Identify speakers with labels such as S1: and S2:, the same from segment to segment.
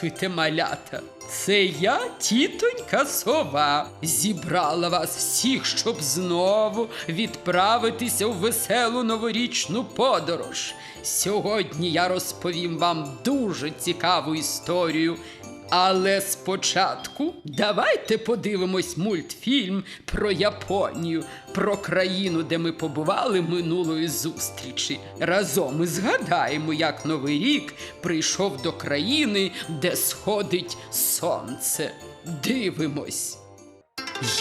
S1: Здравствуйте, малята! Це я, тітонька сова, зібрала вас всіх, щоб знову відправитися у веселу новорічну подорож. Сьогодні я розповім вам дуже цікаву історію. Але спочатку давайте подивимось мультфільм про Японію, про країну, де ми побували минулої зустрічі. Разом і згадаємо, як Новий рік прийшов до країни, де сходить сонце. Дивимось.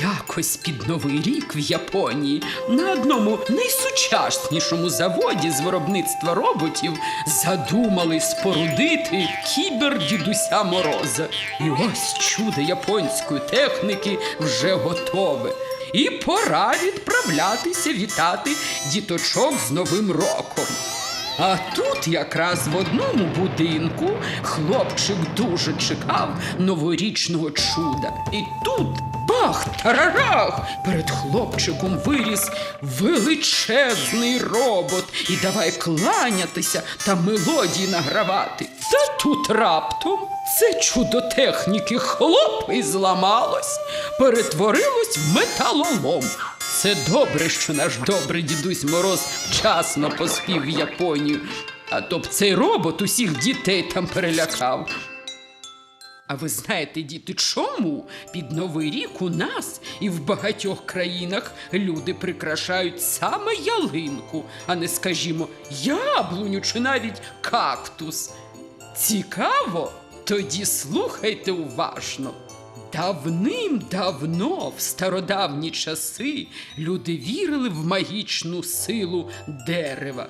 S1: Якось під новий рік в Японії на одному найсучаснішому заводі з виробництва роботів задумали спорудити кібер дідуся Мороза. І ось чудо японської техніки вже готове. І пора відправлятися вітати діточок з Новим роком. А тут якраз в одному будинку хлопчик дуже чекав новорічного чуда. І тут бах тарарах! Перед хлопчиком виріс величезний робот і давай кланятися та мелодії награвати. Та тут раптом це чудо техніки хлоп і зламалось, перетворилось в металолом. Це добре, що наш добрий дідусь Мороз вчасно поспів в Японію, а то б цей робот усіх дітей там перелякав. А ви знаєте, діти, чому під Новий рік у нас і в багатьох країнах люди прикрашають саме ялинку, а не, скажімо, яблуню чи навіть кактус? Цікаво? Тоді слухайте уважно. Давним-давно, в стародавні часи, люди вірили в магічну силу дерева.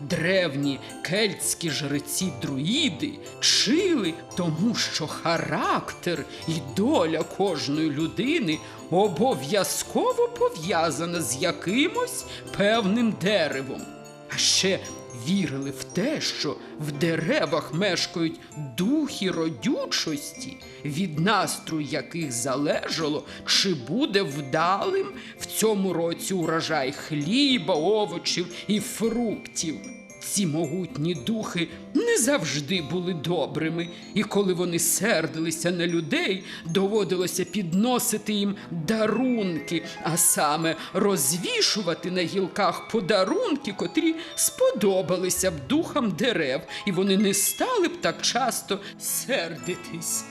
S1: Древні кельтські жреці друїди чили, тому що характер і доля кожної людини обов'язково пов'язана з якимось певним деревом. Ще вірили в те, що в деревах мешкають духи родючості, від настрою яких залежало, чи буде вдалим в цьому році урожай хліба, овочів і фруктів. Ці могутні духи не завжди були добрими, і коли вони сердилися на людей, доводилося підносити їм дарунки, а саме розвішувати на гілках подарунки, котрі сподобалися б духам дерев, і вони не стали б так часто сердитись.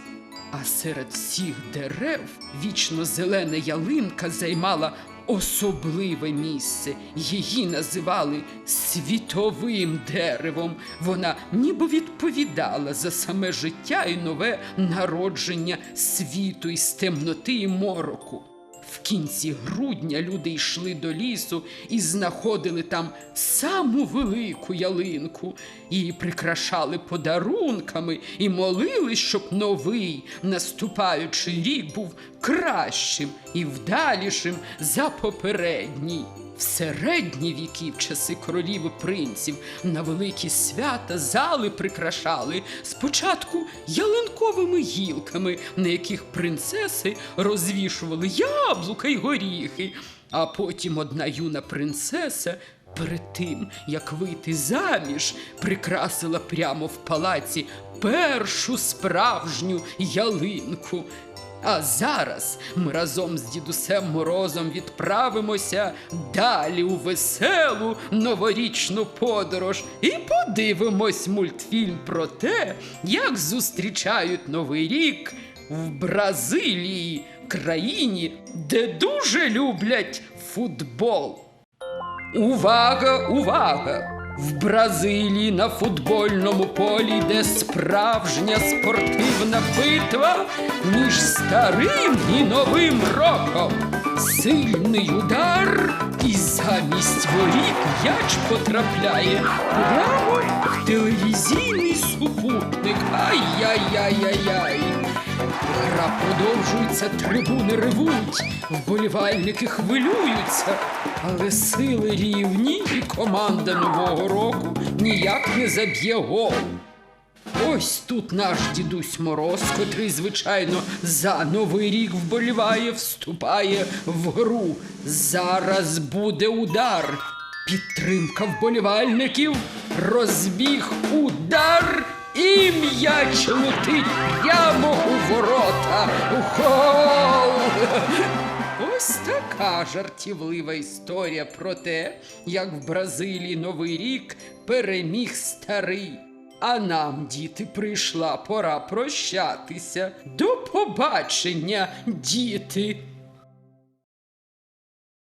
S1: А серед всіх дерев вічно зелена ялинка займала особливе місце. Її називали світовим деревом. Вона ніби відповідала за саме життя і нове народження світу із темноти і мороку. В кінці грудня люди йшли до лісу і знаходили там саму велику ялинку, її прикрашали подарунками і молились, щоб новий наступаючий рік був кращим і вдалішим за попередній. В середні віки, в часи королів і принців, на великі свята зали прикрашали спочатку ялинковими гілками, на яких принцеси розвішували яблука й горіхи, а потім одна юна принцеса. Перед тим, як вийти заміж, прикрасила прямо в палаці першу справжню ялинку. А зараз ми разом з дідусем Морозом відправимося далі у веселу новорічну подорож і подивимось мультфільм про те, як зустрічають Новий рік в Бразилії, країні, де дуже люблять футбол. Увага, увага! В Бразилії на футбольному полі йде справжня спортивна битва між старим і новим роком. Сильний удар, і замість воріт м'яч потрапляє прямо в телевізійний супутник. Ай-яй-яй-яй-яй. Гра продовжується, трибуни ревуть, вболівальники хвилюються, але сили рівні, і команда нового року ніяк не заб'є гол. Ось тут наш дідусь Мороз, котрий, звичайно, за новий рік вболіває, вступає в гру. Зараз буде удар. Підтримка вболівальників, розбіг, удар і м'яч летить прямо у ворота. У гол! Ось така жартівлива історія про те, як в Бразилії Новий рік переміг старий. А нам, діти, прийшла пора прощатися. До побачення, діти!